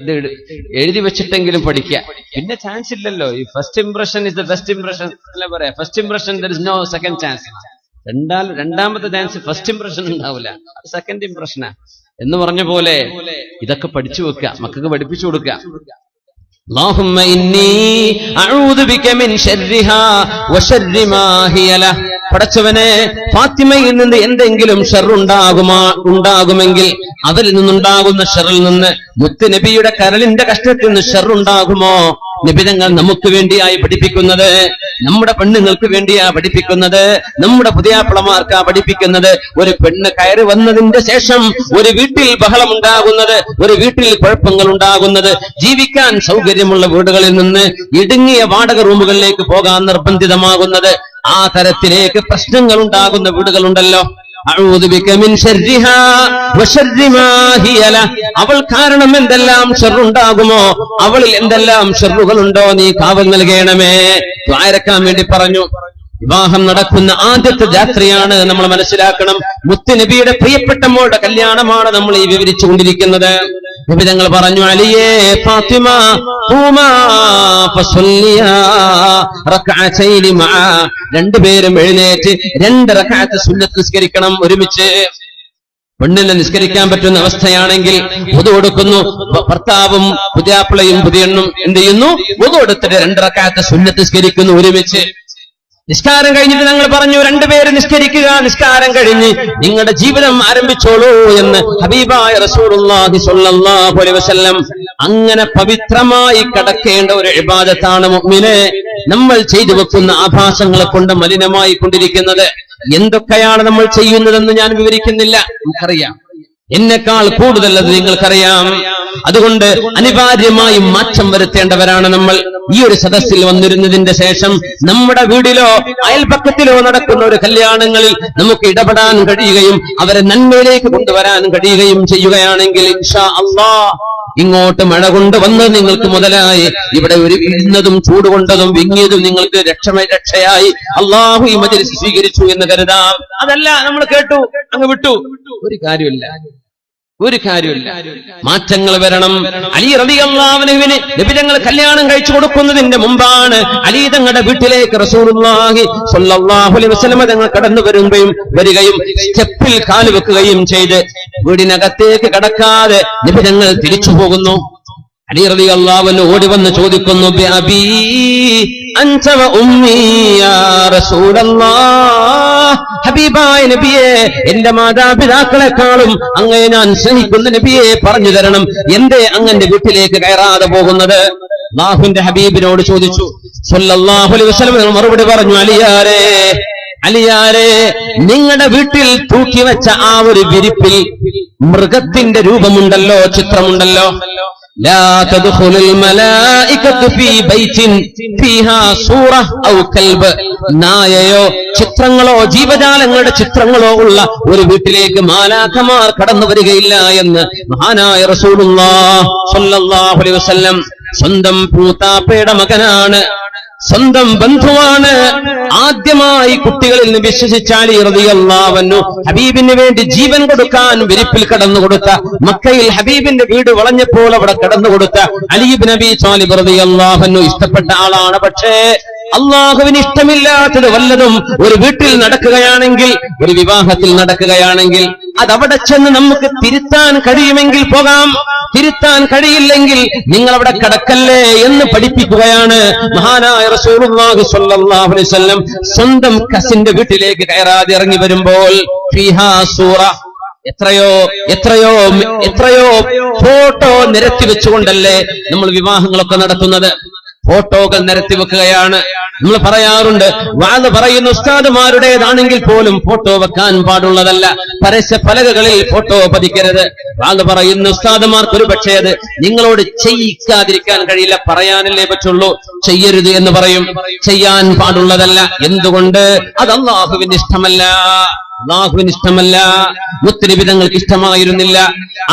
ഇത് എഴു- എഴുതി വെച്ചിട്ടെങ്കിലും പഠിക്കുക പിന്നെ ചാൻസ് ഇല്ലല്ലോ ഈ first impression is the best impression അല്ല പറയാ first impression there is no second chance രണ്ടാ രണ്ടാമത്തെ ചാൻസ് ഫസ്റ്റ് ഇംപ്രഷൻ ഉണ്ടാവില്ല സെക്കൻഡ് ഇംപ്രഷനാ എന്ന് പറഞ്ഞ പോലെ ഇതൊക്കെ പഠിച്ചു വെക്കുക മക്കൾക്ക് പഠിപ്പിച്ചു കൊടുക്കുക اللهم إني أعوذ بك من شرها وشر ما هي له പടച്ചവനെ ഫാത്തിമയിൽ നിന്ന് എന്തെങ്കിലും ഷെറുണ്ടാകുമാ ഉണ്ടാകുമെങ്കിൽ അതിൽ നിന്നുണ്ടാകുന്ന ഷെറിൽ നിന്ന് മുത്ത് നബിയുടെ കരളിന്റെ കഷ്ടത്തിൽ നിന്ന് ഷെറുണ്ടാകുമോ? നിബിതങ്ങൾ നമുക്ക് വേണ്ടിയായി പഠിപ്പിക്കുന്നത് നമ്മുടെ പെണ്ണുങ്ങൾക്ക് വേണ്ടിയാ പഠിപ്പിക്കുന്നത് നമ്മുടെ പുതിയാപ്പിളമാർക്കാ പഠിപ്പിക്കുന്നത്. ഒരു പെണ്ണ് കയറി വന്നതിന്റെ ശേഷം ഒരു വീട്ടിൽ ബഹളം ഉണ്ടാകുന്നത് ഒരു വീട്ടിൽ കുഴപ്പങ്ങൾ ഉണ്ടാകുന്നത് ജീവിക്കാൻ സൗകര്യമുള്ള വീടുകളിൽ നിന്ന് ഇടുങ്ങിയ വാടക റൂമുകളിലേക്ക് പോകാൻ നിർബന്ധിതമാകുന്നത്. ആ തരത്തിലേക്ക് പ്രശ്നങ്ങൾ ഉണ്ടാകുന്ന വീടുകളുണ്ടല്ലോ അവൾ കാരണം എന്തെല്ലാം ഷെറുണ്ടാകുമോ അവളിൽ എന്തെല്ലാം ഷെറുകളുണ്ടോ നീ കാവൽ നൽകണമേ. ദ്വാരക്കാൻ വേണ്ടി പറഞ്ഞു. വിവാഹം നടക്കുന്ന ആദ്യത്തെ രാത്രിയാണ് നമ്മൾ മനസ്സിലാക്കണം. മുത്തുനബിയുടെ പ്രിയപ്പെട്ട മോളുടെ കല്യാണമാണ് നമ്മൾ ഈ വിവരിച്ചു കൊണ്ടിരിക്കുന്നത് നബി തങ്ങൾ പറഞ്ഞു അലിയേ ഫാത്തിമ രണ്ടുപേരും എഴുന്നേറ്റ് രണ്ട് റക്അത്ത് സുന്നത്ത് നിസ്കരിക്കണം ഒരുമിച്ച്. പെണ്ണിനെ നിസ്കരിക്കാൻ പറ്റുന്ന അവസ്ഥയാണെങ്കിൽ പുതു കൊടുക്കുന്നു. ഭർത്താവും പുതിയാപ്പിളയും പുതിയണ്ണും എന്ത് ചെയ്യുന്നു? പുതു കൊടുത്തിട്ട് രണ്ടിറക്കാത്ത സുന്നത്ത് നിസ്കരിക്കുന്നു ഒരുമിച്ച്. നിസ്കാരം കഴിഞ്ഞിട്ട് ഞങ്ങൾ പറഞ്ഞു രണ്ടുപേര് നിസ്കരിക്കുക നിസ്കാരം കഴിഞ്ഞ് നിങ്ങളുടെ ജീവിതം ആരംഭിച്ചോളൂ എന്ന് ഹബീബായ റസൂലുള്ളാഹി സ്വല്ലല്ലാഹു അലൈഹി വസല്ലം അങ്ങനെ പവിത്രമായി കടക്കേണ്ട ഒരു ഇബാദത്താണ് മുഅ്മിനെ നമ്മൾ ചെയ്തു വെക്കുന്ന ആഭാസങ്ങളെ കൊണ്ട് മലിനമായി കൊണ്ടിരിക്കുന്നത് എന്തൊക്കെയാണ് നമ്മൾ ചെയ്യുന്നതെന്ന് ഞാൻ വിവരിക്കുന്നില്ല. നമുക്കറിയാം. എന്നെക്കാൾ കൂടുതൽ അത് നിങ്ങൾക്കറിയാം. അതുകൊണ്ട് അനിവാര്യമായും മാറ്റം വരുത്തേണ്ടവരാണ് നമ്മൾ. ഈ ഒരു സദസ്സിൽ വന്നിരുന്നതിന്റെ ശേഷം നമ്മുടെ വീടിലോ അയൽപക്കത്തിലോ നടക്കുന്ന ഒരു കല്യാണങ്ങളിൽ നമുക്ക് ഇടപെടാൻ കഴിയുകയും അവരെ നന്മയിലേക്ക് കൊണ്ടുവരാൻ കഴിയുകയും ചെയ്യുകയാണെങ്കിൽ ഇൻഷാ അള്ളാ ഇങ്ങോട്ട് മഴ കൊണ്ട് വന്ന് നിങ്ങൾക്ക് മുതലായി ഇവിടെ ഒരു ഇന്നതും ചൂട് കൊണ്ടതും വിങ്ങിയതും നിങ്ങൾക്ക് രക്ഷമ രക്ഷയായി അള്ളാഹു ഈ മജലിസ് സ്വീകരിച്ചു എന്ന് കരുതാം. അതല്ല നമ്മൾ കേട്ടു അങ്ങ് വിട്ടു. ഒരു കാര്യമില്ല. ഒരു കാര്യമില്ല മാറ്റങ്ങൾ വരണം. അലി റബി അള്ളാഹുവിന് ലഭിതങ്ങൾ കല്യാണം കഴിച്ചു കൊടുക്കുന്നതിന്റെ മുമ്പാണ് അലി തങ്ങളുടെ വീട്ടിലേക്ക് വസല്ലമ തങ്ങൾ കടന്നു വരുകയും വരികയും സ്റ്റെപ്പിൽ കാൽ വെക്കുകയും ചെയ്ത് വീടിനകത്തേക്ക് കടക്കാതെ ലഭിതങ്ങൾ തിരിച്ചു പോകുന്നു. അലി റബി അള്ളാഹുവിന് ഓടി വന്ന് ചോദിക്കുന്നു "ബി അബീ അൻത വ ഉമ്മീ യാ റസൂലല്ലാഹ്. ഹബീബായ നബിയെ എന്റെ മാതാപിതാക്കളെക്കാളും അങ്ങയെ ഞാൻ സ്നേഹിക്കുന്ന നബിയെ പറഞ്ഞു തരണം. എന്തേ അങ്ങന്റെ വീട്ടിലേക്ക് കയറാതെ പോകുന്നത്? അള്ളാഹുവിന്റെ ഹബീബിനോട് ചോദിച്ചു. സല്ലല്ലാഹു അലൈഹി വസല്ലം മറുപടി പറഞ്ഞു അലിയാരേ അലിയാരെ നിങ്ങളുടെ വീട്ടിൽ തൂക്കി വെച്ച ആ ഒരു വിരിപ്പിൽ മൃഗത്തിന്റെ രൂപമുണ്ടല്ലോ ചിത്രമുണ്ടല്ലോ? لا تدخل الملائكة في بيت فيها صورة أو كلب നായയോ ചിത്രങ്ങളോ ജീവജാലങ്ങളുടെ ചിത്രങ്ങളോ ഉള്ള ഒരു വീട്ടിലേക്ക് മാലാഖമാർ കടന്നു വരികയില്ല എന്ന് മഹാനായ റസൂലുള്ളാഹ് സ്വല്ലല്ലാഹു അലൈഹി വസല്ലം സ്വന്തം പൂത്താപ്പയുടെ മകനാണ് സ്വന്തം ബന്ധുവാണ്. ആദ്യമായി കുട്ടികളിൽ നിന്ന് വിശ്വസിച്ചാൽ ഇറതിയല്ലാവന്നു ഹബീബിന് വേണ്ടി ജീവൻ കൊടുക്കാൻ വിരിപ്പിൽ കടന്നു കൊടുത്ത മക്കയിൽ ഹബീബിന്റെ വീട് വളഞ്ഞപ്പോൾ അവിടെ കടന്നു കൊടുത്ത അലീബ് നബി സാലിബ് റതിയല്ലാവന്നു ഇഷ്ടപ്പെട്ട ആളാണ്. പക്ഷേ അള്ളാഹുവിന് ഇഷ്ടമില്ലാത്തത് വല്ലതും ഒരു വീട്ടിൽ നടക്കുകയാണെങ്കിൽ ഒരു വിവാഹത്തിൽ നടക്കുകയാണെങ്കിൽ അതവിടെ ചെന്ന് നമുക്ക് തിരുത്താൻ കഴിയുമെങ്കിൽ പോകാം. തിരുത്താൻ കഴിയില്ലെങ്കിൽ നിങ്ങൾ അവിടെ കടക്കല്ലേ എന്ന് പഠിപ്പിക്കുകയാണ് മഹാനായ റസൂലുള്ളാഹി സ്വല്ലല്ലാഹു അലൈഹി വസല്ലം. സ്വന്തം കസിന്റെ വീട്ടിലേക്ക് കയറാതെ ഇറങ്ങി വരുമ്പോൾ ഫിഹാ സൂറ. എത്രയോ എത്രയോ എത്രയോ ഫോട്ടോ നിരത്തി വെച്ചുകൊണ്ടല്ലേ നമ്മൾ വിവാഹങ്ങളൊക്കെ നടത്തുന്നത്. ഫോട്ടോകൾ നിരത്തി വെക്കുകയാണ്. നമ്മൾ പറയാറുണ്ട് വാത് പറയുന്ന ഉസ്താദുമാരുടേതാണെങ്കിൽ പോലും ഫോട്ടോ വെക്കാൻ പാടുള്ളതല്ല. പരസ്യ പലകകളിൽ ഫോട്ടോ പതിക്കരുത്. വാത് പറയുന്ന ഉസ്താദുമാർക്ക് ഒരു പക്ഷേ അത് നിങ്ങളോട് ചെയ്യിക്കാതിരിക്കാൻ കഴിയില്ല പറയാനല്ലേ പറ്റുള്ളൂ. ചെയ്യരുത് എന്ന് പറയും. ചെയ്യാൻ പാടുള്ളതല്ല. എന്തുകൊണ്ട്? അത് ഇഷ്ടമല്ല. അള്ളാഹുവിന് ഇഷ്ടമല്ല മുത്തരിവിധങ്ങൾക്ക് ഇഷ്ടമായിരുന്നില്ല.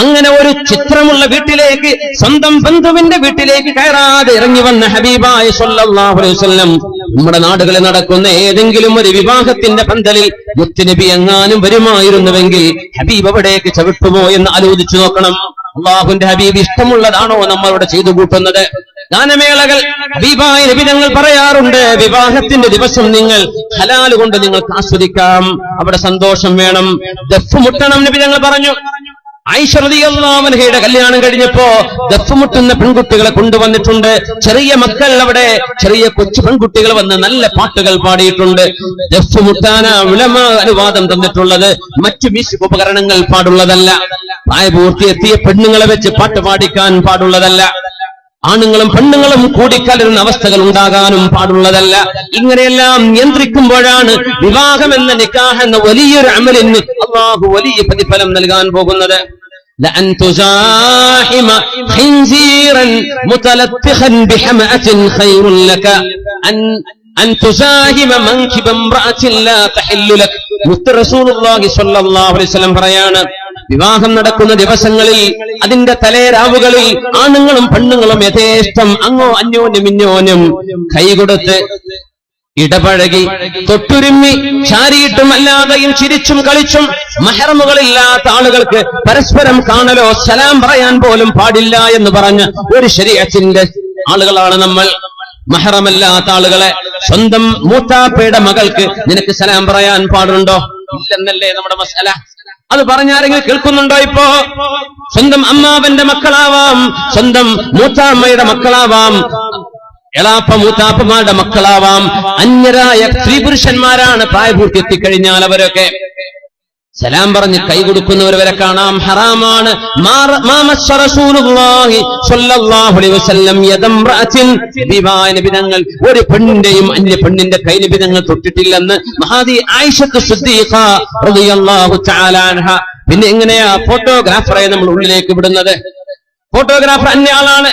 അങ്ങനെ ഒരു ചിത്രമുള്ള വീട്ടിലേക്ക് സ്വന്തം ബന്ധുവിന്റെ വീട്ടിലേക്ക് കയറാതെ ഇറങ്ങി വന്ന ഹബീബായ വസല്ലം നമ്മുടെ നാടുകളിൽ നടക്കുന്ന ഏതെങ്കിലും ഒരു വിവാഹത്തിന്റെ പന്തലിൽ മുത്തനബി എങ്ങാനും വരുമായിരുന്നുവെങ്കിൽ ഹബീബ് അവിടേക്ക് ചവിട്ടുമോ എന്ന് ആലോചിച്ചു നോക്കണം. അള്ളാഹുന്റെ ഹബീബ് ഇഷ്ടമുള്ളതാണോ നമ്മളവിടെ ചെയ്തു കൂട്ടുന്നത്? ഗാനമേളകൾ ഹബീബായ നിബിധങ്ങൾ പറയാറുണ്ട്. വിവാഹത്തിന്റെ ദിവസം നിങ്ങൾ ഹലാൽ കൊണ്ട് നിങ്ങൾക്ക് ആസ്വദിക്കാം. അവിടെ സന്തോഷം വേണം. ദഫ് മുട്ടണം നബി ഞങ്ങൾ പറഞ്ഞു. ഐശ്വര്യയുടെ കല്യാണം കഴിഞ്ഞപ്പോ ദഫുമുട്ടുന്ന പെൺകുട്ടികളെ കൊണ്ടുവന്നിട്ടുണ്ട്. ചെറിയ മക്കൾ അവിടെ ചെറിയ കൊച്ചു പെൺകുട്ടികൾ വന്ന് നല്ല പാട്ടുകൾ പാടിയിട്ടുണ്ട്. ദഫുമുട്ടാന വിളമ അനുവാദം തന്നിട്ടുള്ളത്. മറ്റു മ്യൂസിക് ഉപകരണങ്ങൾ പാടുള്ളതല്ല. പ്രായപൂർത്തി എത്തിയ പെണ്ണുങ്ങളെ വെച്ച് പാട്ട് പാടിക്കാൻ പാടുള്ളതല്ല. ആണുങ്ങളും പെണ്ണുങ്ങളും കൂടിക്കലരുന്ന അവസ്ഥകൾ ഉണ്ടാകാനും പാടുള്ളതല്ല ഇങ്ങനെയെല്ലാം നിയന്ത്രിക്കുമ്പോഴാണ് വിവാഹം എന്ന നിക്കാഹ് എന്ന വലിയൊരു അമലിന് അള്ളാഹു വലിയ പ്രതിഫലം നൽകാൻ പോകുന്നത് لأن تزاحم خنزيرا متلطخا بحمأة خير لك أن أن تزاحم منكب امرأة لا تحل لك മുത്ത് റസൂലുള്ളാഹി സ്വല്ലല്ലാഹു അലൈഹി വസല്ലം പറയാണ് വിവാഹം നടക്കുന്ന ദിവസങ്ങളിൽ അതിന്റെ തലേരാവുകളിൽ ആണുങ്ങളും പെണ്ണുങ്ങളും യഥേഷ്ടം അങ്ങോ അന്യോന്യം ഇന്യോന്യം കൈകൊടുത്ത് ഇടപഴകി തൊട്ടുരുമ്മി ചാരിയിട്ടും അല്ലാതെയും ചിരിച്ചും കളിച്ചും മഹറമുകളില്ലാത്ത ആളുകൾക്ക് പരസ്പരം കാണലോ സലാം പറയാൻ പോലും പാടില്ല എന്ന് പറഞ്ഞ ഒരു ശരീരത്തിന്റെ ആളുകളാണ് നമ്മൾ. മഹറമല്ലാത്ത ആളുകളെ സ്വന്തം മൂത്താപ്പയുടെ മകൾക്ക് നിനക്ക് സലാം പറയാൻ പാടുണ്ടോ? ഇല്ലെന്നല്ലേ നമ്മുടെ മസാല. അത് പറഞ്ഞാരെങ്കിലും കേൾക്കുന്നുണ്ടോ ഇപ്പോ? സ്വന്തം അമ്മാവന്റെ മക്കളാവാം സ്വന്തം മൂത്താമ്മയുടെ മക്കളാവാം എളാപ്പ മൂത്താപ്പമാരുടെ മക്കളാവാം അന്യരായ സ്ത്രീ പുരുഷന്മാരാണ് പ്രായപൂർത്തി എത്തിക്കഴിഞ്ഞാൽ അവരൊക്കെ സലാം പറഞ്ഞ് കൈ കൊടുക്കുന്നവർ വരെ കാണാം. ഹറാമാണ്. ബിതങ്ങൾ ഒരു പെണ്ണിന്റെയും അന്യ പെണ്ണിന്റെ കൈ നബിതങ്ങൾ തൊട്ടിട്ടില്ലെന്ന് മഹാദി ആയിഷത്ത് പിന്നെ എങ്ങനെയാ ഫോട്ടോഗ്രാഫറെ നമ്മൾ ഉള്ളിലേക്ക് വിടുന്നത്? ഫോട്ടോഗ്രാഫർ അന്യ ആളാണ്.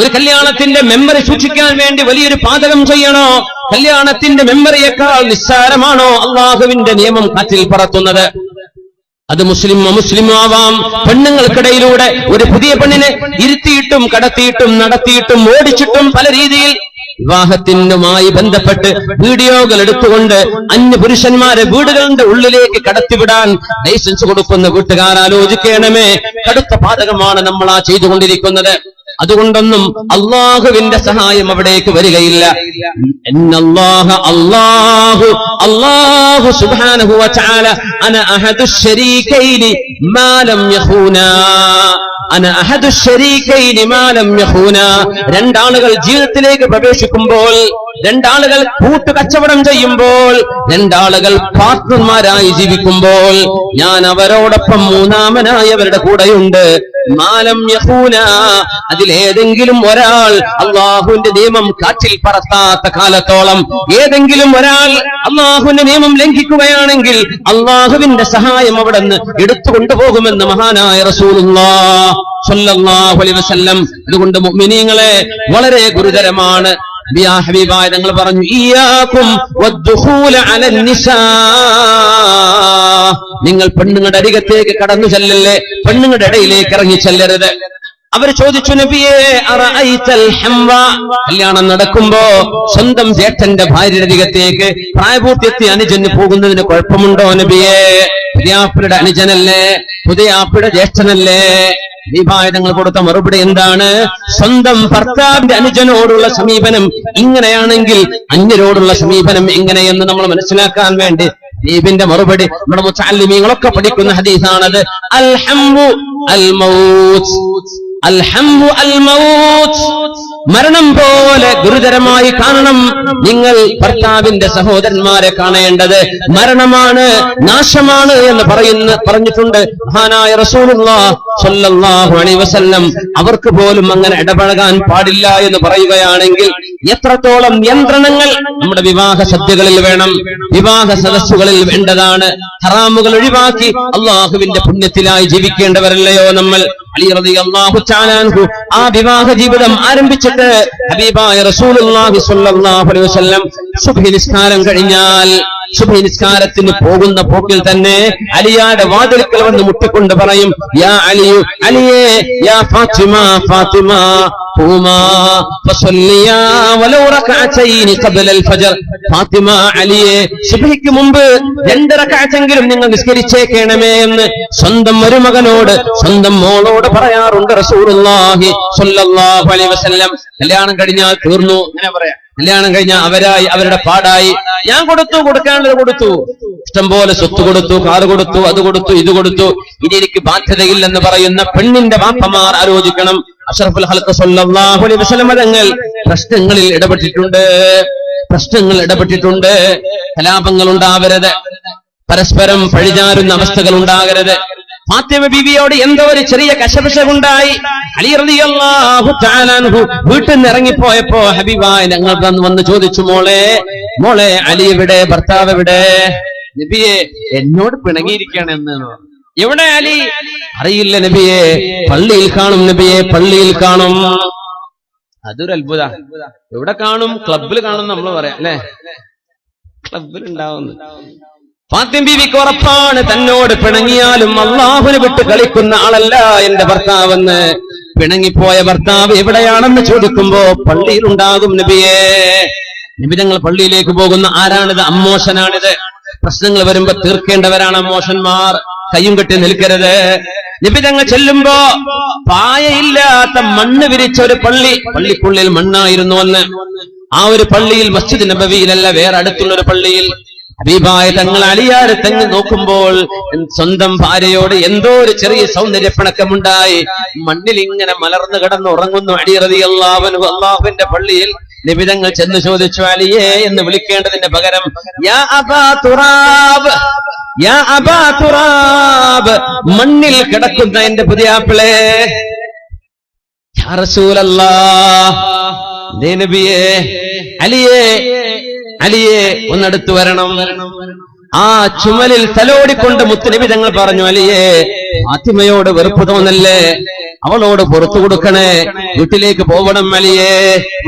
ഒരു കല്യാണത്തിന്റെ മെമ്മറി സൂക്ഷിക്കാൻ വേണ്ടി വലിയൊരു പാചകം ചെയ്യണോ? കല്യാണത്തിന്റെ മെമ്മറിയേക്കാൾ നിസ്സാരമാണോ അള്ളാഹുവിന്റെ നിയമം കാറ്റിൽ പറത്തുന്നത്? അത് മുസ്ലിം അമുസ്ലിം ആവാം പെണ്ണുങ്ങൾക്കിടയിലൂടെ ഒരു പുതിയ പെണ്ണിനെ ഇരുത്തിയിട്ടും കടത്തിയിട്ടും നടത്തിയിട്ടും ഓടിച്ചിട്ടും പല രീതിയിൽ വിവാഹത്തിനുമായി ബന്ധപ്പെട്ട് വീഡിയോകൾ എടുത്തുകൊണ്ട് അന്യ പുരുഷന്മാരെ വീടുകളുടെ ഉള്ളിലേക്ക് കടത്തിവിടാൻ ലൈസൻസ് കൊടുക്കുന്ന വീട്ടുകാർ ആലോചിക്കണമേ. കടുത്ത പാതകമാണ് നമ്മൾ ആ ചെയ്തുകൊണ്ടിരിക്കുന്നത്. അതുകൊണ്ടൊന്നും അള്ളാഹുവിന്റെ സഹായം അവിടേക്ക് വരികയില്ല. എന്നല്ലാഹ വതആല അന അഹദു ശരീകൈനി മാ ലം രണ്ടാളുകൾ ജീവിതത്തിലേക്ക് പ്രവേശിക്കുമ്പോൾ രണ്ടാളുകൾ കൂട്ടുകച്ചവടം ചെയ്യുമ്പോൾ രണ്ടാളുകൾ പാർട്ട്ണർമാരായി ജീവിക്കുമ്പോൾ ഞാൻ അവരോടൊപ്പം മൂന്നാമനായി അവരുടെ കൂടെയുണ്ട്. മാലം അതിലേതെങ്കിലും ഒരാൾ അള്ളാഹുവിന്റെ നിയമം കാറ്റിൽ പറത്താത്ത കാലത്തോളം ഏതെങ്കിലും ഒരാൾ അള്ളാഹുവിന്റെ നിയമം ലംഘിക്കുകയാണെങ്കിൽ അള്ളാഹുവിന്റെ സഹായം അവിടെ നിന്ന് എടുത്തു കൊണ്ടുപോകുമെന്ന് മഹാനായ അലൈഹി വസല്ലം. അതുകൊണ്ട് മിനിങ്ങളെ വളരെ ഗുരുതരമാണ്. ബിയാ ഹബീബായ പറഞ്ഞു അലൻ നിങ്ങൾ പെണ്ണുങ്ങളുടെ അരികത്തേക്ക് കടന്നു ചെല്ലല്ലേ? പെണ്ണുങ്ങളുടെ ഇടയിലേക്ക് ഇറങ്ങി ചെല്ലരുത്. അവർ ചോദിച്ചു നബിയെ കല്യാണം നടക്കുമ്പോ സ്വന്തം ജേഷ്ഠന്റെ ഭാര്യയുടെ അരികത്തേക്ക് പ്രായപൂർത്തിയെത്തി അനുജന് പോകുന്നതിന് കുഴപ്പമുണ്ടോ നബിയെ? പുതിയാപ്പിയുടെ അനുജനല്ലേ? പുതിയാപ്പിയുടെ ജ്യേഷ്ഠനല്ലേ? ദീപായുധങ്ങൾ കൊടുത്ത മറുപടി എന്താണ്? സ്വന്തം ഭർത്താവിന്റെ അനുജനോടുള്ള സമീപനം ഇങ്ങനെയാണെങ്കിൽ അന്യരോടുള്ള സമീപനം എങ്ങനെയെന്ന് നമ്മൾ മനസ്സിലാക്കാൻ വേണ്ടി ദീപിന്റെ മറുപടി നമ്മുടെ മുച്ചാലിമീങ്ങളൊക്കെ പഠിക്കുന്ന ഹദീസാണത്. അൽഹംബു അൽ മൗത്ത് അൽഹംബു അൽ മൗത്ത് മരണം പോലെ ഗുരുതരമായി കാണണം നിങ്ങൾ ഭർത്താവിന്റെ സഹോദരന്മാരെ കാണേണ്ടത് മരണമാണ് നാശമാണ് എന്ന് പറയുന്ന പറഞ്ഞിട്ടുണ്ട് മഹാനായ റസൂലുള്ളാഹ് വസല്ലം. അവർക്ക് പോലും അങ്ങനെ ഇടപഴകാൻ പാടില്ല എന്ന് പറയുകയാണെങ്കിൽ എത്രത്തോളം നിയന്ത്രണങ്ങൾ നമ്മുടെ വിവാഹ സദ്യകളിൽ വേണം വിവാഹ സദസ്സുകളിൽ വേണ്ടതാണ്. ഹറാമുകൾ ഒഴിവാക്കി അള്ളാഹുവിന്റെ പുണ്യത്തിലായി ജീവിക്കേണ്ടവരല്ലയോ നമ്മൾ? അലി റളിയല്ലാഹു തആല അൻഹു ആ വിവാഹ ജീവിതം ആരംഭിച്ചിട്ട് ഹബീബായ റസൂലുള്ളാഹി സ്വല്ലല്ലാഹു അലൈഹി വസല്ലം സുബ്ഹി കഴിഞ്ഞാൽ സുഭനിസ്കാരത്തിന് പോകുന്ന പോക്കിൽ തന്നെ അലിയാടെ വാതിൽക്കൽ വന്ന് മുട്ടിക്കൊണ്ട് പറയും യാ അലിയു അലിയേ യാ ഫാത്തിമ ഫാത്തിമ ഫാത്തിമ അലിയെ സുബഹിക്ക് മുമ്പ് രണ്ടര കാഴ്ചെങ്കിലും നിങ്ങൾ നിസ്കരിച്ചേക്കണമേ എന്ന് സ്വന്തം മരുമകനോട് സ്വന്തം മോളോട് പറയാറുണ്ട് റസൂറുല്ലാഹി വസല്ലം. കല്യാണം കഴിഞ്ഞാൽ തീർന്നു അങ്ങനെ പറയാം. കല്യാണം കഴിഞ്ഞ അവരായി അവരുടെ പാടായി. ഞാൻ കൊടുത്തു കൊടുക്കാനുള്ളത് കൊടുത്തു. ഇഷ്ടംപോലെ സ്വത്ത് കൊടുത്തു കാറ് കൊടുത്തു അത് കൊടുത്തു ഇത് കൊടുത്തു. ഇനി എനിക്ക് ബാധ്യതയില്ലെന്ന് പറയുന്ന പെണ്ണിന്റെ വാപ്പമാർ ആലോചിക്കണം. അഷറഫുൽ ഹൽക്ക് സല്ലല്ലാഹു അലൈഹി വസല്ലം തങ്ങൾ പ്രശ്നങ്ങളിൽ ഇടപെട്ടിട്ടുണ്ട്. പ്രശ്നങ്ങൾ ഇടപെട്ടിട്ടുണ്ട്. കലാപങ്ങൾ ഉണ്ടാവരുത് പരസ്പരം പഴിചാരുന്ന അവസ്ഥകൾ ഉണ്ടാകരുത് ഫാത്തിമ ബീവിയോട് എന്തോ ഒരു ചെറിയ കശപിശകുണ്ടായി. അലി വീട്ടിൽ നിന്ന് ഇറങ്ങിപ്പോയപ്പോ ഹബീബായ ഞങ്ങൾ വന്ന് ചോദിച്ചു മോളെ മോളെ അലി എവിടെ? ഭർത്താവ് എവിടെ? നബിയെ എന്നോട് പിണങ്ങിയിരിക്കുകയാണ് എന്ന് എവിടെ അലി? അറിയില്ല നബിയെ പള്ളിയിൽ കാണും നബിയെ പള്ളിയിൽ കാണും. അതൊരു അത്ഭുത. എവിടെ കാണും? ക്ലബിൽ കാണും നമ്മൾ പറയാം അല്ലെ? ക്ലബിൽ ഉണ്ടാവുന്നു ഫാത്തിം ബീവിക്ക് ഉറപ്പാണ് തന്നോട് പിണങ്ങിയാലും അള്ളാഹുനെ വിട്ട് കളിക്കുന്ന ആളല്ല എന്റെ ഭർത്താവെന്ന്. പിണങ്ങിപ്പോയ ഭർത്താവ് എവിടെയാണെന്ന് ചോദിക്കുമ്പോ പള്ളിയിൽ ഉണ്ടാകും നബിയെ. നബി ഞങ്ങൾ പള്ളിയിലേക്ക് പോകുന്ന ആരാണിത്? അമ്മോശനാണിത്. പ്രശ്നങ്ങൾ വരുമ്പോ തീർക്കേണ്ടവരാണ് അമ്മോശന്മാർ. കയ്യും കെട്ടി നിൽക്കരുത്. നബി ഞങ്ങൾ ചെല്ലുമ്പോ പായയില്ലാത്ത മണ്ണ് വിരിച്ച ഒരു പള്ളി. പള്ളിക്കുള്ളിൽ മണ്ണായിരുന്നു അന്ന്. ആ ഒരു പള്ളിയിൽ മസ്ജിദ് നബവിയിലല്ല വേറെ അടുത്തുള്ള ഒരു പള്ളിയിൽ. ഹബീബായ തങ്ങൾ അലിയാരെ തെങ്ങ് നോക്കുമ്പോൾ സ്വന്തം ഭാര്യയോട് എന്തോ ഒരു ചെറിയ സൗന്ദര്യപ്പിണക്കമുണ്ടായി. മണ്ണിൽ ഇങ്ങനെ മലർന്നു കിടന്ന് ഉറങ്ങുന്നു അടിയറതി അള്ളാഹുൻ അള്ളാഹുവിന്റെ പള്ളിയിൽ നിബിതങ്ങൾ ചെന്ന് ചോദിച്ചു അലിയേ എന്ന് വിളിക്കേണ്ടതിന്റെ പകരം യാ അബാ തുറാബ് യാ അബാ തുറാബ് മണ്ണിൽ കിടക്കുന്ന എന്റെ പുതിയാപ്പിളെ യാ റസൂലല്ലാ നബിയേ അലിയേ അലിയെ ഒന്നെടുത്തു വരണം. ആ ചുമലിൽ തലോടിക്കൊണ്ട് മുത്തനബി തങ്ങൾ പറഞ്ഞു അലിയെ ഫാത്തിമയോട് വെറുപ്പ് തോന്നല്ലേ? അവളോട് പുറത്തു കൊടുക്കണേ. വീട്ടിലേക്ക് പോവണം അലിയെ.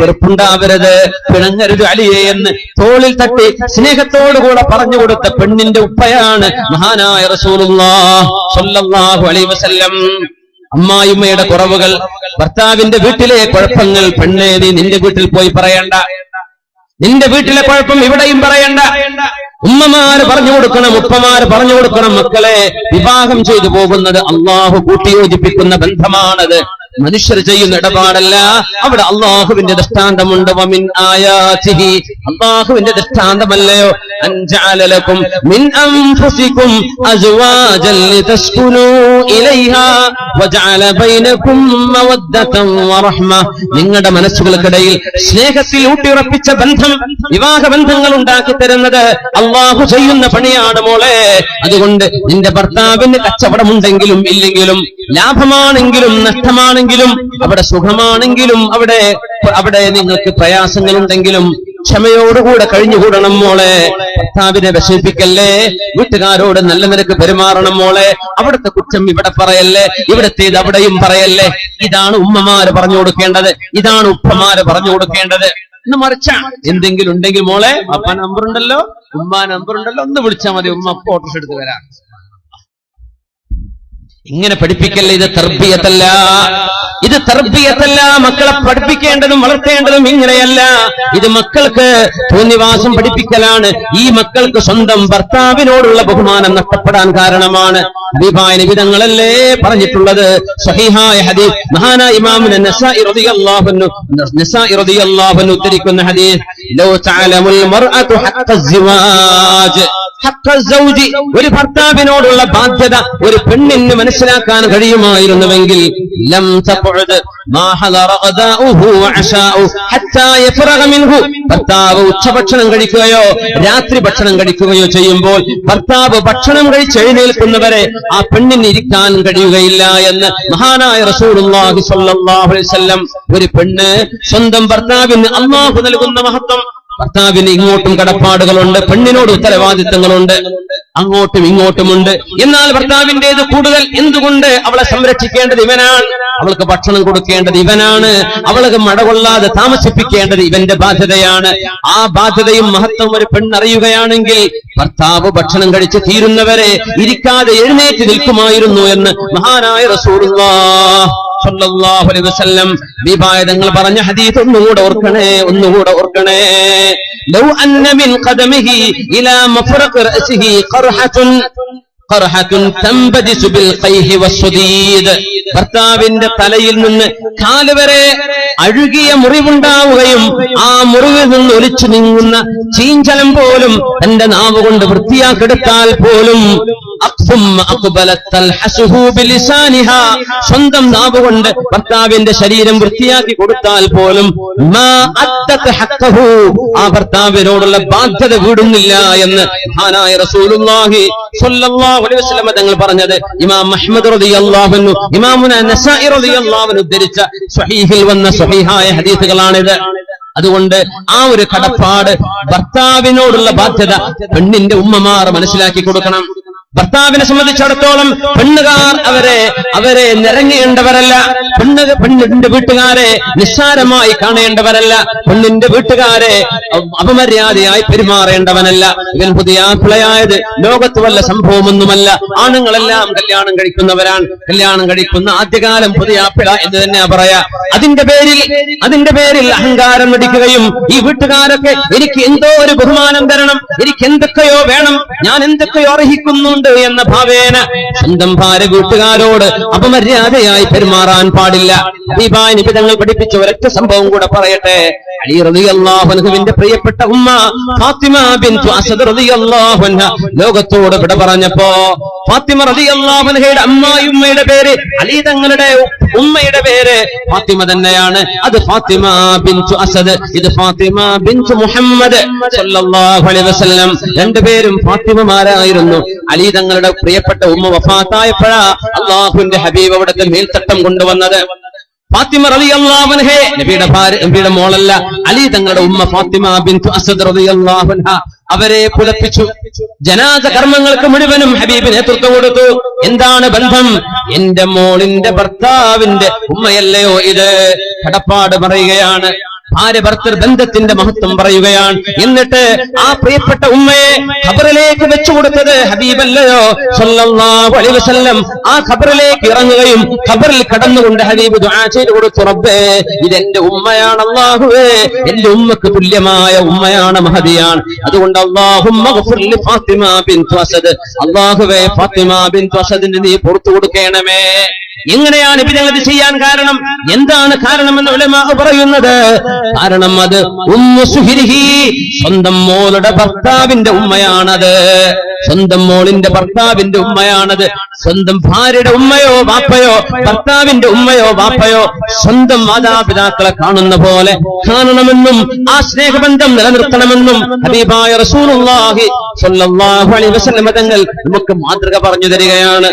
വെറുപ്പുണ്ടാവരുത്. പിണങ്ങരുത് അലിയെ എന്ന് തോളിൽ തട്ടി സ്നേഹത്തോടുകൂടെ പറഞ്ഞു കൊടുത്ത പെണ്ണിന്റെ ഉപ്പയാണ് മഹാനായ റസൂലുള്ളാഹ് സ്വല്ലല്ലാഹു അലൈഹി വസല്ലം. അമ്മായിമ്മയുടെ കുറവുകൾ ഭർത്താവിന്റെ വീട്ടിലെ കുഴപ്പങ്ങൾ പെണ്ണേ നീ നിന്റെ വീട്ടിൽ പോയി പറയണ്ട. നിന്റെ വീട്ടിലെ കുഴപ്പം ഇവിടെയും പറയണ്ട. ഉമ്മമാര് പറഞ്ഞു കൊടുക്കണം ഉപ്പമാര് പറഞ്ഞു കൊടുക്കണം. മക്കളെ വിവാഹം ചെയ്തു പോകുന്നത് അള്ളാഹു കൂട്ടിയോജിപ്പിക്കുന്ന ബന്ധമാണത്. മനുഷ്യർ ചെയ്യുന്ന ഇടപാടല്ല. അവിടെ അള്ളാഹുവിന്റെ ദൃഷ്ടാന്തമുണ്ട്. അള്ളാഹുവിന്റെ ദൃഷ്ടാന്തമല്ലയോ? അൻജഅലലക്കും മിൻ അൻഫുസിക്കും അസ്വാജൻ ലിതസ്കുനൂ ഇലൈഹാ വജഅല ബൈനക്കും മവദ്ദതൻ വറഹ്മ നിങ്ങളുടെ മനസ്സുകൾക്കിടയിൽ സ്നേഹത്തിൽ ഊട്ടിയുറപ്പിച്ച ബന്ധം വിവാഹ ബന്ധങ്ങൾ ഉണ്ടാക്കി തരുന്നത് അള്ളാഹു ചെയ്യുന്ന പണിയാണ് മോളെ. അതുകൊണ്ട് നിന്റെ ഭർത്താവിന് കച്ചവടമുണ്ടെങ്കിലും ഇല്ലെങ്കിലും ലാഭമാണെങ്കിലും നഷ്ടമാണെങ്കിലും അവിടെ സുഖമാണെങ്കിലും അവിടെ അവിടെ നിങ്ങൾക്ക് പ്രയാസങ്ങളുണ്ടെങ്കിലും ക്ഷമയോടുകൂടെ കഴിഞ്ഞുകൂടണം മോളെ. ഭർത്താവിനെ വിഷമിപ്പിക്കല്ലേ? വീട്ടുകാരോട് നല്ല നിരക്ക് പെരുമാറണം മോളെ. അവിടുത്തെ കുറ്റം ഇവിടെ പറയല്ലേ? ഇവിടത്തേത് അവിടെയും പറയല്ലേ? ഇതാണ് ഉമ്മമാര് പറഞ്ഞു കൊടുക്കേണ്ടത്. ഇതാണ് ഉപ്പമാര് പറഞ്ഞു കൊടുക്കേണ്ടത്. എന്ന് മറിച്ച. എന്തെങ്കിലും ഉണ്ടെങ്കിൽ മോളെ അപ്പ നമ്പർ ഉണ്ടല്ലോ. ഉമ്മ നമ്പർ ഉണ്ടല്ലോ. ഒന്ന് വിളിച്ചാൽ മതി. ഉമ്മ അപ്പൊ ഓട്ടോസ് എടുത്ത് വരാം. ഇങ്ങനെ പഠിപ്പിക്കല്ലേ ഇത്? തർബിയത്തല്ല. ഇത് തർബിയത്തല്ല മക്കളെ പഠിപ്പിക്കേണ്ടതും വളർത്തേണ്ടതും ഇങ്ങനെയല്ല. ഇത് മക്കൾക്ക് തോന്നിവാസം പഠിപ്പിക്കലാണ്. ഈ മക്കൾക്ക് സ്വന്തം ഭർത്താവിനോടുള്ള ബഹുമാനം നഷ്ടപ്പെടാൻ കാരണമാണ്. ഹബീബായ നിബിതങ്ങളല്ലേ പറഞ്ഞിട്ടുള്ളത്. സഹിഹായ ഹദീസ്. മഹാന ഇമാമിന് നസായി റളിയല്ലാഹു നസായി റളിയല്ലാഹു അൻഹു ഉദ്ധരിക്കുന്ന ഹദീസ്. ലൗ തഅലമുൽ മർഅതു ഹഖ്ഖ സിവാജ് ഒരു ഭർത്താവിനോടുള്ള ബാധ്യത ഒരു പെണ്ണിന് മനസ്സിലാക്കാൻ കഴിയുമായിരുന്നുവെങ്കിൽ ലം തഖുദ് മാ ഹദറ ഗദാഉഹു വഅശാഉ ഹത്താ യഫ്റഗ മിൻഹു. ഭർത്താവ് ഉച്ചഭക്ഷണം കഴിക്കുകയോ രാത്രി ഭക്ഷണം കഴിക്കുകയോ ചെയ്യുമ്പോൾ ഭർത്താവ് ഭക്ഷണം കഴിച്ച് എഴുന്നേൽക്കുന്നവരെ ആ പെണ്ണിന് ഇരിക്കാൻ കഴിയുകയില്ല എന്ന് മഹാനായ റസൂലുള്ളാഹി സ്വല്ലല്ലാഹു ഒരു പെണ്ണ് സ്വന്തം ഭർത്താവിന് അള്ളാഹു നൽകുന്ന മഹത്വം. ഭർത്താവിന് ഇങ്ങോട്ടും കടപ്പാടുകളുണ്ട് പെണ്ണിനോട് ഉത്തരവാദിത്തങ്ങളുണ്ട്. അങ്ങോട്ടും ഇങ്ങോട്ടുമുണ്ട്. എന്നാൽ ഭർത്താവിന്റേത് കൂടുതൽ എന്തുകൊണ്ട് അവളെ സംരക്ഷിക്കേണ്ടത് ഇവനാണ്? അവൾക്ക് ഭക്ഷണം കൊടുക്കേണ്ടത് ഇവനാണ്. അവൾക്ക് മടകൊള്ളാതെ താമസിപ്പിക്കേണ്ടത് ഇവന്റെ ബാധ്യതയാണ്. ആ ബാധ്യതയും മഹത്വം ഒരു പെണ്ണറിയുകയാണെങ്കിൽ ഭർത്താവ് ഭക്ഷണം കഴിച്ച് തീരുന്നവരെ ഇരിക്കാതെ എഴുന്നേറ്റ് നിൽക്കുമായിരുന്നു എന്ന് മഹാനായ റസൂലുള്ളാഹ് സല്ലല്ലാഹു അലൈഹി വസല്ലം തങ്ങൾ പറഞ്ഞ ഹദീസ് ഒന്നുകൂടെ ഓർക്കണേ ഒന്നുകൂടെ ഓർക്കണേ. ലൗ അന്ന മിൻ ഖദമിഹി ഇലാ മഫറഖ റഅസിഹി ഖർഹത്തുൻ ഖർഹത്തുൻ തംബദിസു ബിൽ ഖൈഹി വസ്സുദീദ്. ഭർത്താവിന്റെ തലയിൽ നിന്ന് കാൽ വരെ അഴുകിയ മുറിവുണ്ടാവുകയും ആ മുറിവിൽ നിന്ന് ഒലിച്ചു നീങ്ങുന്ന ചീഞ്ചലം പോലും തന്റെ നാവ് കൊണ്ട് വൃത്തിയാക്കെടുത്താൽ പോലും സ്വന്തം നാവ് കൊണ്ട് ഭർത്താവിന്റെ ശരീരം വൃത്തിയാക്കി കൊടുത്താൽ പോലും. ആ ഭർത്താവിനോടുള്ള ബാധ്യത വീടുന്നില്ല എന്ന് ഹാനായ തങ്ങൾ പറഞ്ഞത്. ഇമാം അഹ്മദ് റളിയല്ലാഹു അൻഹു ഇമാമുന നസായി അൻഹു ഉദ്ധരിച്ച സ്വഹീഹിൽ വന്ന സ്വഹീഹായ ഹദീസുകളാണിത്. അതുകൊണ്ട് ആ ഒരു കടപ്പാട് ഭർത്താവിനോടുള്ള ബാധ്യത പെണ്ണിന്റെ ഉമ്മമാർ മനസ്സിലാക്കി കൊടുക്കണം. ഭർത്താവിനെ സംബന്ധിച്ചിടത്തോളം പെണ്ണുകാർ അവരെ അവരെ നിറങ്ങേണ്ടവരല്ല പെണ്ണു പെണ്ണിന്റെ വീട്ടുകാരെ നിസ്സാരമായി കാണേണ്ടവരല്ല. പെണ്ണിന്റെ വീട്ടുകാരെ അപമര്യാദയായി പെരുമാറേണ്ടവനല്ല. ഇവൻ പുതിയ ആപ്പിളയായത് ലോകത്ത് വല്ല സംഭവമൊന്നുമല്ല. ആണുങ്ങളെല്ലാം കല്യാണം കഴിക്കുന്നവരാണ്. കല്യാണം കഴിക്കുന്ന ആദ്യകാലം പുതിയ ആപ്പിള എന്ന് തന്നെയാ പറയാ. അതിന്റെ പേരിൽ അതിന്റെ പേരിൽ അഹങ്കാരം നടിക്കുകയും ഈ വീട്ടുകാരൊക്കെ എനിക്ക് എന്തോ ഒരു ബഹുമാനം തരണം എനിക്ക് എന്തൊക്കെയോ വേണം ഞാൻ എന്തൊക്കെയോ അർഹിക്കുന്നുണ്ട് എന്ന ഭാവേന. സ്വന്തം ഭാര്യ വീട്ടുകാരോട് അപമര്യാദയായി പെരുമാറാൻ പാടില്ല. നിബിതങ്ങൾ പഠിപ്പിച്ച ഒരൊറ്റ സംഭവം കൂടെ പറയട്ടെ. അലി റളിയല്ലാഹു അൻഹുവിന്റെ പ്രിയപ്പെട്ട ഉമ്മ ഫാത്തിമ ബിൻ അസദ് റളിയല്ലാഹു അൻഹ ലോകത്തോട് വിട പറഞ്ഞപ്പോ ഫാത്തിമ റളിയല്ലാഹു അൻഹയുടെ അമ്മായിയുമ്മയുടെ പേര് അലി തങ്ങളുടെ ഉമ്മയുടെ പേര് ഫാത്തിമ തന്നെയാണ്. അത് ഫാത്തിമ ബിൻതു അസദ് ഇത് ഫാത്തിമ ബിൻതു മുഹമ്മദ് സല്ലല്ലാഹു അലൈഹി വസല്ലം. രണ്ടുപേരും ഫാത്തിമമാരായിരുന്നു. അലി തങ്ങളുടെ പ്രിയപ്പെട്ട ഉമ്മ വഫാത്തായപ്പോഴാ അള്ളാഹുവിന്റെ ഹബീബ് അവിടുത്തെ മേൽത്തട്ടം കൊണ്ടുവന്നത്. ഫാത്തിമ റളിയല്ലാഹു അൻഹ നബിയുടെ ഭാര്യ നബിയുടെ മോളല്ല അലി തങ്ങളുടെ ഉമ്മ ഫാത്തിമ ബിൻ അസദ് റളിയല്ലാഹു അൻഹ. അവരെ പുലപ്പിച്ചു. ജനാസ കർമ്മങ്ങൾക്ക് മുഴുവനും ഹബീബ് നേതൃത്വം കൊടുത്തു. എന്താണ് ബന്ധം? എന്റെ മോളിന്റെ ഭർത്താവിന്റെ ഉമ്മയല്ലയോ ഇത്? കടപ്പാട് പറയുകയാണ്. ഭാര്യ ഭർത്തൃ ബന്ധത്തിന്റെ മഹത്വം പറയുകയാണ്. എന്നിട്ട് ആ പ്രിയപ്പെട്ട ഉമ്മയെ ഖബറിലേക്ക് വെച്ചു കൊടുത്തത് ഹബീബല്ലയോ വസല്ലം. ആ ഖബറിലേക്ക് ഇറങ്ങുകയും ഖബറിൽ കടന്നുകൊണ്ട് ഹബീബ് ചെയ്തു കൊടുത്തു റബ്ബേ ഇതെന്റെ ഉമ്മയാണ് അള്ളാഹുവേ എന്റെ ഉമ്മക്ക് തുല്യമായ ഉമ്മയാണ് മഹദിയാണ്. അതുകൊണ്ട് ലി ഫാത്തിമ ബിൻ ഫാത്തിമ ബിൻതു അസദിന് നീ പുറത്തു കൊടുക്കണമേ. എങ്ങനെയാണ് ഇവരത് ചെയ്യാൻ കാരണം? എന്താണ് കാരണമെന്ന് ഉലമാ പറയുന്നത്? കാരണം അത് സ്വന്തം മോളുടെ ഭർത്താവിന്റെ ഉമ്മയാണത്. സ്വന്തം മോളിന്റെ ഭർത്താവിന്റെ ഉമ്മയാണത്. സ്വന്തം ഭാര്യയുടെ ഉമ്മയോ വാപ്പയോ ഭർത്താവിന്റെ ഉമ്മയോ വാപ്പയോ സ്വന്തം മാതാപിതാക്കളെ കാണുന്ന പോലെ കാണണമെന്നും ആ സ്നേഹബന്ധം നിലനിർത്തണമെന്നും ഹബീബായ റസൂലുള്ളാഹി സ്വല്ലല്ലാഹു അലൈഹി വസല്ലം തങ്ങൾ നമുക്ക് മാതൃക പറഞ്ഞു തരികയാണ്.